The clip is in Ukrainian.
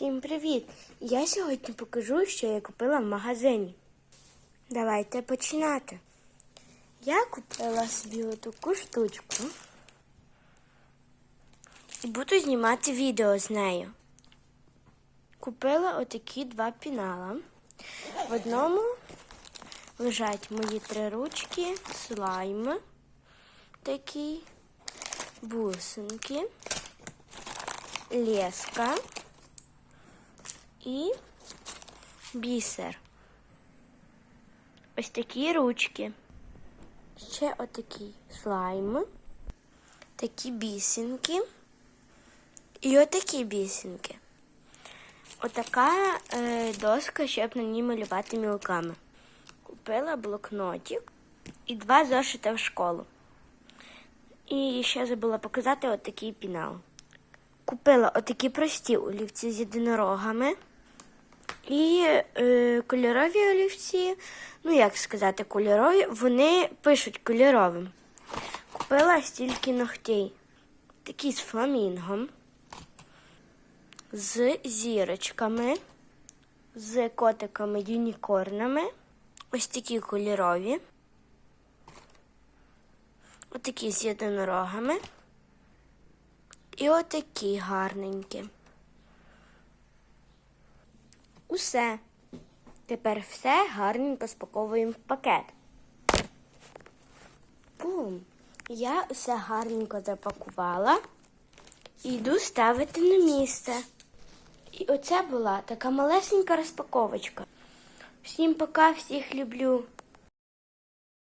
Всім привіт! Я сьогодні покажу, що я купила в магазині. Давайте починати. Я купила собі отаку штучку і буду знімати відео з нею. Купила отакі два пінала. В одному лежать мої три ручки, слайми такі, бусинки, леска і бісер. Ось такі ручки. Ще отакі слайми, такі бісінки і отакі бісінки. Отака е, доска, щоб на ній малювати мілками. Купила блокнотик і два зошита в школу. І ще забула показати отакий пінал. Купила отакі прості олівці з єдинорогами. І е, кольорові олівці, ну як сказати, кольорові, вони пишуть кольоровим. Купила стільки ногтей. Такі з фламінгом, з зірочками, з котиками юнікорнами. Ось такі кольорові. Отакі з єдинорогами. І отакі гарненькі. Усе. Тепер все гарненько спаковуємо в пакет. Бум! Я усе гарненько запакувала і йду ставити на місце. І оце була така малесенька розпаковочка. Всім пока, всіх люблю.